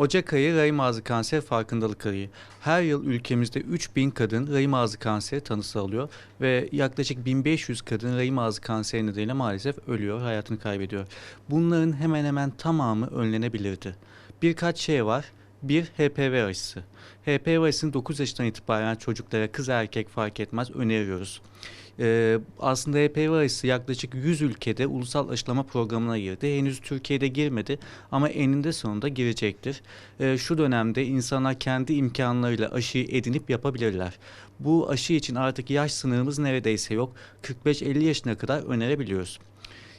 Ocak ayı rahim ağzı kanser farkındalık ayı. Her yıl ülkemizde 3000 kadın rahim ağzı kanseri tanısı alıyor ve yaklaşık 1500 kadın rahim ağzı kanseri nedeniyle maalesef ölüyor, hayatını kaybediyor. Bunların hemen hemen tamamı önlenebilirdi. Birkaç şey var. Bir HPV aşısı. HPV aşısını 9 yaşından itibaren çocuklara kız erkek fark etmez öneriyoruz. Ee, aslında HPV aşısı yaklaşık 100 ülkede ulusal aşılama programına girdi. Henüz Türkiye'de girmedi ama eninde sonunda girecektir. Ee, şu dönemde insanlar kendi imkanlarıyla aşıyı edinip yapabilirler. Bu aşı için artık yaş sınırımız neredeyse yok. 45-50 yaşına kadar önerebiliyoruz.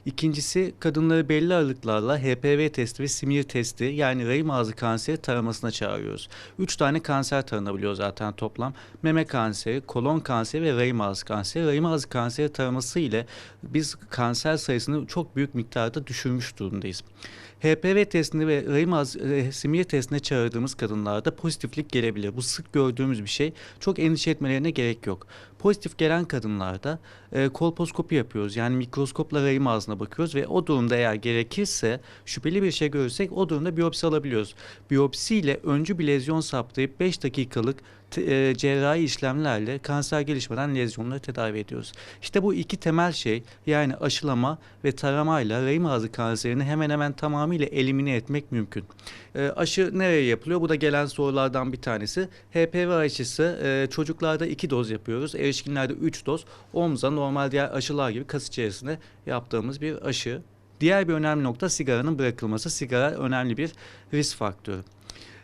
İkincisi kadınları belli aralıklarla HPV testi ve simir testi yani rahim ağzı kanseri taramasına çağırıyoruz. Üç tane kanser taranabiliyor zaten toplam. Meme kanseri, kolon kanseri ve rahim ağzı kanseri. Rahim ağzı kanseri taraması ile biz kanser sayısını çok büyük miktarda düşürmüş durumdayız. HPV testini ve rahim e, simir testine çağırdığımız kadınlarda pozitiflik gelebilir. Bu sık gördüğümüz bir şey. Çok endişe etmelerine gerek yok. Pozitif gelen kadınlarda e, kolposkopi yapıyoruz. Yani mikroskopla rahim ağzına bakıyoruz ve o durumda eğer gerekirse şüpheli bir şey görürsek o durumda biyopsi alabiliyoruz. Biyopsiyle öncü bir lezyon saptayıp 5 dakikalık e, cerrahi işlemlerle kanser gelişmeden lezyonları tedavi ediyoruz. İşte bu iki temel şey yani aşılama ve taramayla rahim ağzı kanserini hemen hemen tamamıyla elimine etmek mümkün. E, aşı nereye yapılıyor? Bu da gelen sorulardan bir tanesi. HPV aşısı e, çocuklarda 2 doz yapıyoruz. Erişkinlerde 3 doz. Omza normal diğer aşılar gibi kas içerisinde yaptığımız bir aşı. Diğer bir önemli nokta sigaranın bırakılması. Sigara önemli bir risk faktörü.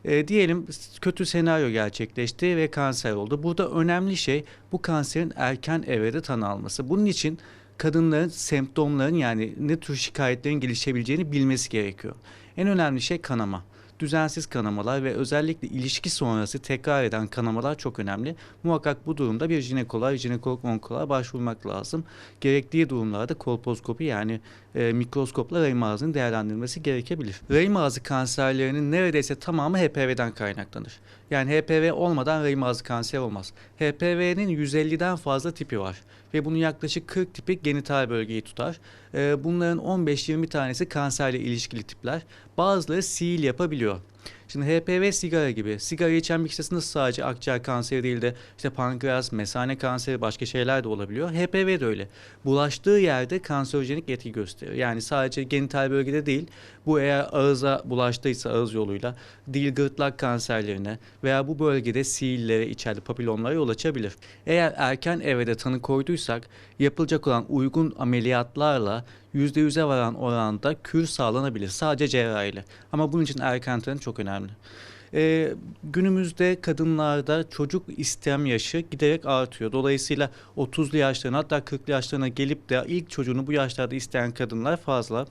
E, diyelim kötü senaryo gerçekleşti ve kanser oldu. Burada önemli şey bu kanserin erken evrede tanı alması. Bunun için kadınların semptomların yani ne tür şikayetlerin gelişebileceğini bilmesi gerekiyor. En önemli şey kanama. Düzensiz kanamalar ve özellikle ilişki sonrası tekrar eden kanamalar çok önemli. Muhakkak bu durumda bir jinekoloğa, jinekolog onkoloğa başvurmak lazım. Gerektiği durumlarda kolposkopi yani e, mikroskopla rahim ağzının değerlendirilmesi gerekebilir. Rahim ağzı kanserlerinin neredeyse tamamı HPV'den kaynaklanır. Yani HPV olmadan rahim ağzı kanseri olmaz. HPV'nin 150'den fazla tipi var ve bunun yaklaşık 40 tipi genital bölgeyi tutar. Ee, bunların 15-20 tanesi kanserle ilişkili tipler. Bazıları sihir yapabiliyor. 주여 Şimdi HPV sigara gibi. Sigara içen bir kişi nasıl sadece akciğer kanseri değil de işte pankreas, mesane kanseri başka şeyler de olabiliyor. HPV de öyle. Bulaştığı yerde kanserojenik etki gösterir. Yani sadece genital bölgede değil. Bu eğer ağıza bulaştıysa ağız yoluyla dil gırtlak kanserlerine veya bu bölgede sihirlere, içeride papilomlara yol açabilir. Eğer erken evrede tanı koyduysak yapılacak olan uygun ameliyatlarla %100'e varan oranda kür sağlanabilir. Sadece cerrahiyle. Ama bunun için erken tanı çok önemli. Ee, günümüzde kadınlarda çocuk istem yaşı giderek artıyor. Dolayısıyla 30'lu yaşlarına hatta 40'lı yaşlarına gelip de ilk çocuğunu bu yaşlarda isteyen kadınlar fazla.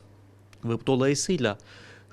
Ve dolayısıyla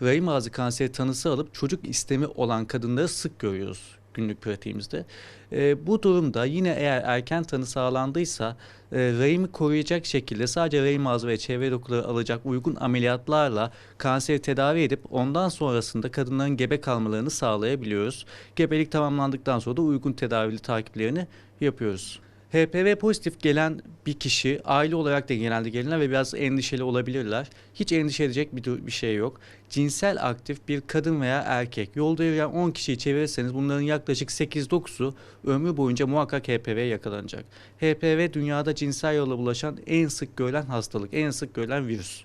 rahim ağzı kanseri tanısı alıp çocuk istemi olan kadınları sık görüyoruz günlük pratiğimizde. Ee, bu durumda yine eğer erken tanı sağlandıysa e, rahimi koruyacak şekilde sadece rahim ağzı ve çevre dokuları alacak uygun ameliyatlarla kanseri tedavi edip ondan sonrasında kadınların gebe kalmalarını sağlayabiliyoruz. Gebelik tamamlandıktan sonra da uygun tedavili takiplerini yapıyoruz. HPV pozitif gelen bir kişi aile olarak da genelde gelirler ve biraz endişeli olabilirler. Hiç endişe edecek bir, bir şey yok. Cinsel aktif bir kadın veya erkek yolda yürüyen 10 kişiyi çevirirseniz bunların yaklaşık 8-9'u ömrü boyunca muhakkak HPV'ye yakalanacak. HPV dünyada cinsel yolla bulaşan en sık görülen hastalık, en sık görülen virüs.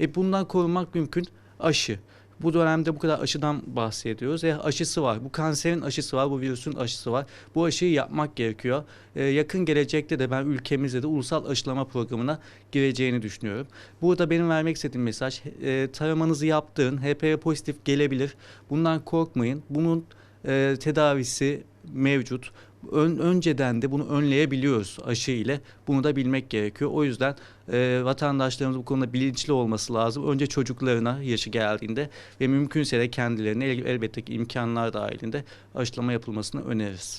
E bundan korunmak mümkün aşı. Bu dönemde bu kadar aşıdan bahsediyoruz. E, aşısı var. Bu kanserin aşısı var. Bu virüsün aşısı var. Bu aşıyı yapmak gerekiyor. E, yakın gelecekte de ben ülkemizde de ulusal aşılama programına gireceğini düşünüyorum. Burada benim vermek istediğim mesaj e, taramanızı yaptığın HPV pozitif gelebilir. Bundan korkmayın. Bunun e, tedavisi mevcut. Ön, önceden de bunu önleyebiliyoruz aşı ile. Bunu da bilmek gerekiyor. O yüzden e, vatandaşlarımız bu konuda bilinçli olması lazım. Önce çocuklarına yaşı geldiğinde ve mümkünse de kendilerine el- elbette ki imkanlar dahilinde aşılama yapılmasını öneririz.